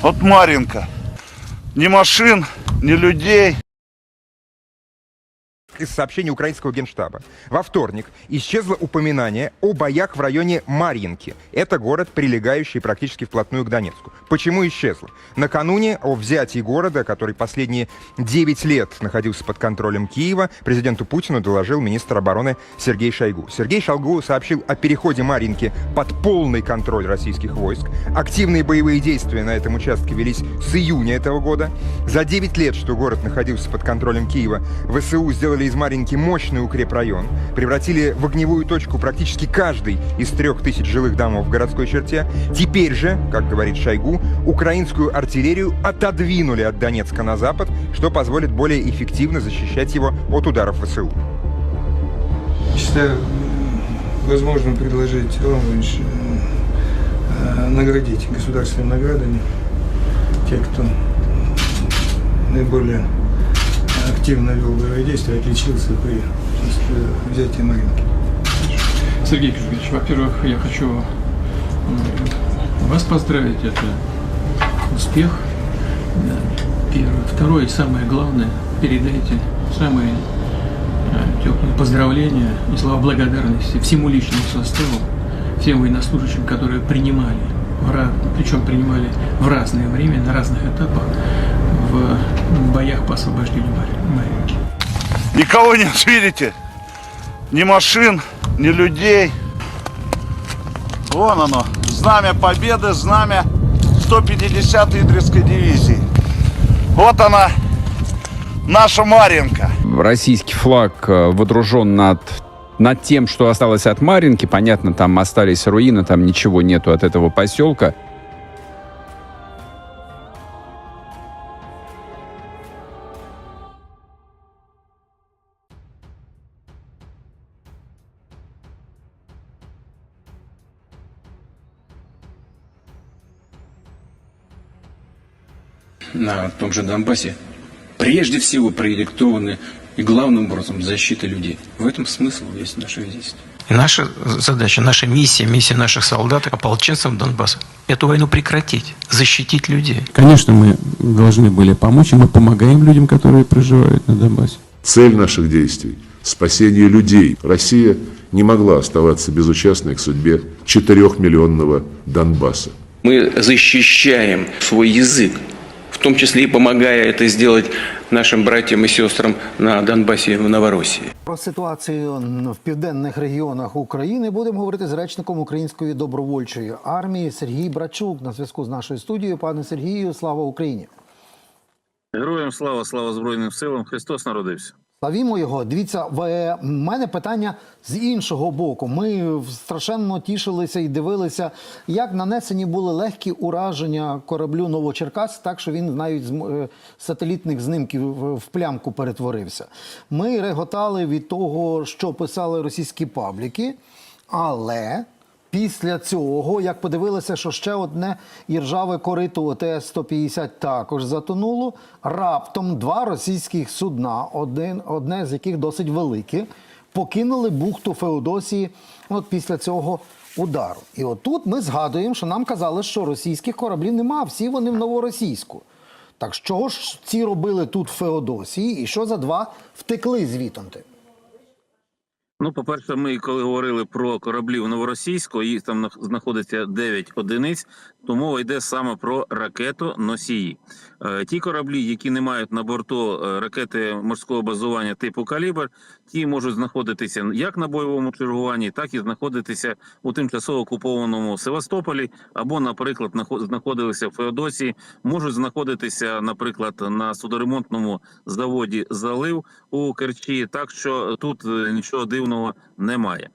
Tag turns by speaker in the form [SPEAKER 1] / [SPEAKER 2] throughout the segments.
[SPEAKER 1] Вот Маринка. Ни машин, ни людей.
[SPEAKER 2] Из сообщений украинского генштаба. Во вторник исчезло упоминание о боях в районе Марьинки. Это город, прилегающий практически вплотную к Донецку. Почему исчезло? Накануне о взятии города, который последние 9 лет находился под контролем Киева, президенту Путину доложил министр обороны Сергей Шойгу. Сергей Шойгу сообщил о переходе Марьинки под полный контроль российских войск. Активные боевые действия на этом участке велись с июня этого года. За 9 лет, что город находился под контролем Киева, ВСУ сделали из Маринки мощный укрепрайон, превратили в огневую точку практически каждый из трех тысяч жилых домов в городской черте. Теперь же, как говорит Шойгу, украинскую артиллерию отодвинули от Донецка на запад, что позволит более эффективно защищать его от ударов ВСУ.
[SPEAKER 3] Считаю возможным предложить Иван Иванович э, наградить государственными наградами тех, кто наиболее активно вел боевые действия, отличился при взятии Маринки.
[SPEAKER 4] Сергей Георгиевич, во-первых, я хочу вас поздравить, это успех. Первое. Второе и самое главное, передайте самые э, теплые поздравления и слова благодарности всему личному составу, всем военнослужащим, которые принимали, причем принимали в разное время, на разных этапах в боях по освобождению Мари- Маринки.
[SPEAKER 1] Никого нет, видите? Ни машин, ни людей. Вон оно. Знамя Победы, знамя 150-й Идрисской дивизии. Вот она, наша Маринка.
[SPEAKER 5] российский флаг э, водружен над над тем, что осталось от Маринки. Понятно, там остались руины, там ничего нету от этого поселка.
[SPEAKER 6] На том же Донбассе прежде всего продиктованы и главным образом защита людей. В этом смысл весь наших действий.
[SPEAKER 7] И наша задача, наша миссия, миссия наших солдат, ополченцев Донбасса – эту войну прекратить, защитить людей.
[SPEAKER 8] Конечно, мы должны были помочь, и мы помогаем людям, которые проживают на Донбассе.
[SPEAKER 9] Цель наших действий – спасение людей. Россия не могла оставаться безучастной к судьбе 4-миллионного Донбасса.
[SPEAKER 6] Мы защищаем свой язык, том числе и помогая это сделать нашим братьям и сестрам на Донбассе и в Новороссии.
[SPEAKER 10] Про ситуацію в південних регіонах України будемо говорити з речником Української добровольчої армії Сергій Брачук на зв'язку з нашою студією. Пане Сергію, слава Україні!
[SPEAKER 11] Героям слава, слава Збройним силам. Христос народився.
[SPEAKER 10] Славімо його. Дивіться, в е, мене питання з іншого боку. Ми страшенно тішилися і дивилися, як нанесені були легкі ураження кораблю Новочеркас, так що він навіть з е, сателітних знимків в- в плямку перетворився. Ми реготали від того, що писали російські пабліки, але. Після цього, як подивилися, що ще одне іржаве корито ОТС-150 також затонуло, раптом два російських судна, один, одне з яких досить велике, покинули бухту Феодосії от після цього удару. І отут ми згадуємо, що нам казали, що російських кораблів нема, всі вони в новоросійську. Так що ж ці робили тут в Феодосії, і що за два втекли звітонти?
[SPEAKER 11] Ну, по-перше, ми коли говорили про кораблі в Новоросійську, їх там знаходиться 9 одиниць, то мова йде саме про ракету носії. Е, Ті кораблі, які не мають на борту е, ракети морського базування типу калібр, ті можуть знаходитися як на бойовому чергуванні, так і знаходитися у тимчасово окупованому Севастополі, або, наприклад, нахо- знаходилися в Феодосії, можуть знаходитися, наприклад, на судоремонтному заводі залив у Керчі. Так що тут е, нічого дивного немає.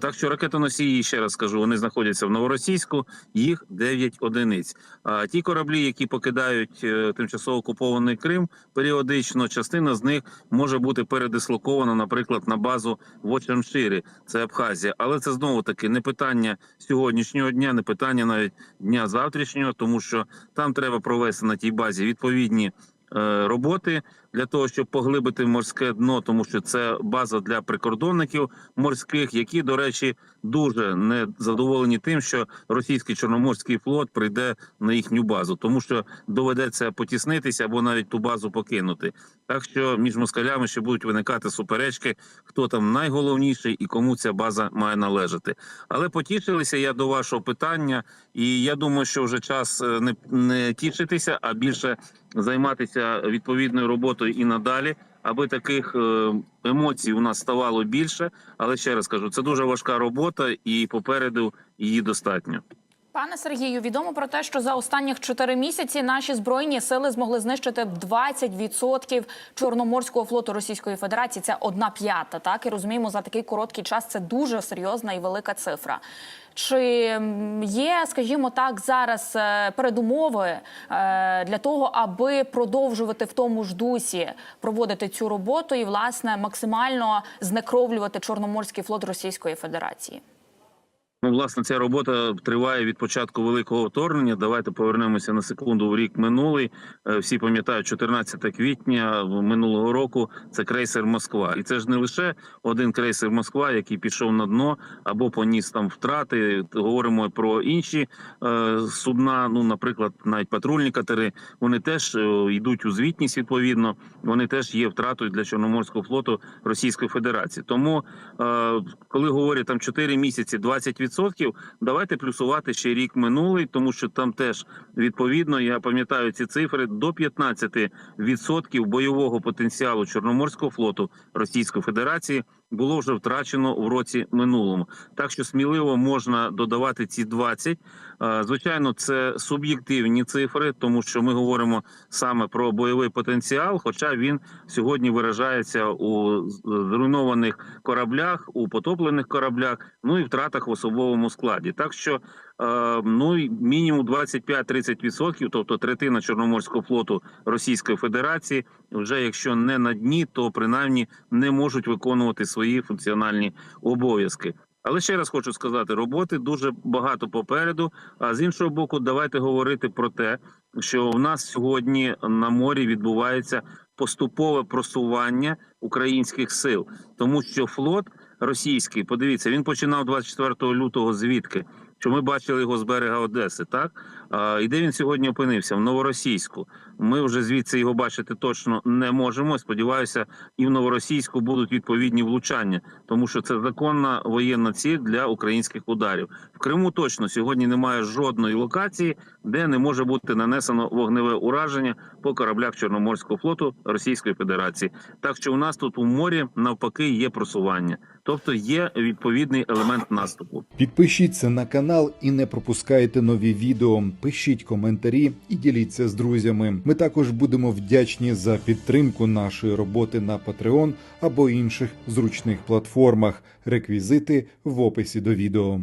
[SPEAKER 11] Так що ракетоносії, ще раз скажу, вони знаходяться в Новоросійську, їх 9 одиниць. А ті кораблі, які покидають тимчасово окупований Крим, періодично частина з них може бути передислокована, наприклад, на базу в Очамширі, це Абхазія. Але це знову таки не питання сьогоднішнього дня, не питання навіть дня завтрашнього, тому що там треба провести на тій базі відповідні е, роботи для того, щоб поглибити морське дно, тому що це база для прикордонників морських, які, до речі, дуже не задоволені тим, що російський чорноморський флот прийде на їхню базу, тому що доведеться потіснитися або навіть ту базу покинути. Так що між москалями ще будуть виникати суперечки, хто там найголовніший і кому ця база має належати. Але потішилися я до вашого питання, і я думаю, що вже час е, не, не тішитися, а більше займатися відповідною роботою і надалі, аби таких е, емоцій у нас ставало більше. Але ще раз кажу, це дуже важка робота, і попереду її достатньо.
[SPEAKER 12] Пане Сергію, відомо про те, що за останніх чотири місяці наші збройні сили змогли знищити 20% Чорноморського флоту Російської Федерації. Це одна п'ята. Так і розуміємо, за такий короткий час це дуже серйозна і велика цифра. Чи є, скажімо так, зараз е, передумови е, для того, аби продовжувати в тому ж дусі проводити цю роботу і власне максимально знекровлювати Чорноморський флот Російської Федерації?
[SPEAKER 11] Ну, власне, ця робота триває від початку великого вторгнення. Давайте повернемося на секунду в рік минулий. Е, Всі пам'ятають, 14 квітня минулого року це крейсер Москва, і це ж не лише один крейсер Москва, який пішов на дно або поніс там втрати. Говоримо про інші е, судна. Ну, наприклад, навіть патрульні катери. Вони теж е, йдуть у звітність. Відповідно, вони теж є втратою для Чорноморського флоту Російської Федерації. Тому, е, коли говорять там 4 місяці, 20%, давайте плюсувати ще рік минулий, тому що там теж відповідно я пам'ятаю ці цифри до 15% бойового потенціалу Чорноморського флоту Російської Федерації було вже втрачено в році минулому. Так що сміливо можна додавати ці 20. Е, Звичайно, це суб'єктивні цифри, тому що ми говоримо саме про бойовий потенціал, хоча він сьогодні виражається у зруйнованих кораблях, у потоплених кораблях, ну і втратах в особовому складі. Так що ну і мінімум 25-30%, тобто третина Чорноморського флоту Російської Федерації, вже якщо не на дні, то принаймні не можуть виконувати свої функціональні обов'язки. Але ще раз хочу сказати, роботи дуже багато попереду. А з іншого боку, давайте говорити про те, що в нас сьогодні на морі відбувається поступове просування українських сил, тому що флот російський, подивіться, він починав 24 лютого. Звідки? Що ми бачили його з берега Одеси, так а, і де він сьогодні опинився? В новоросійську. Ми вже звідси його бачити точно не можемо. Сподіваюся, і в новоросійську будуть відповідні влучання, тому що це законна воєнна ціль для українських ударів. В Криму точно сьогодні немає жодної локації, де не може бути нанесено вогневе ураження по кораблях Чорноморського флоту Російської Федерації. Так що у нас тут у морі навпаки є просування, тобто є відповідний елемент наступу.
[SPEAKER 13] Підпишіться на канал і не пропускайте нові відео. Пишіть коментарі і діліться з друзями. Ми також будемо вдячні за підтримку нашої роботи на Patreon або інших зручних платформах. Реквізити в описі до відео.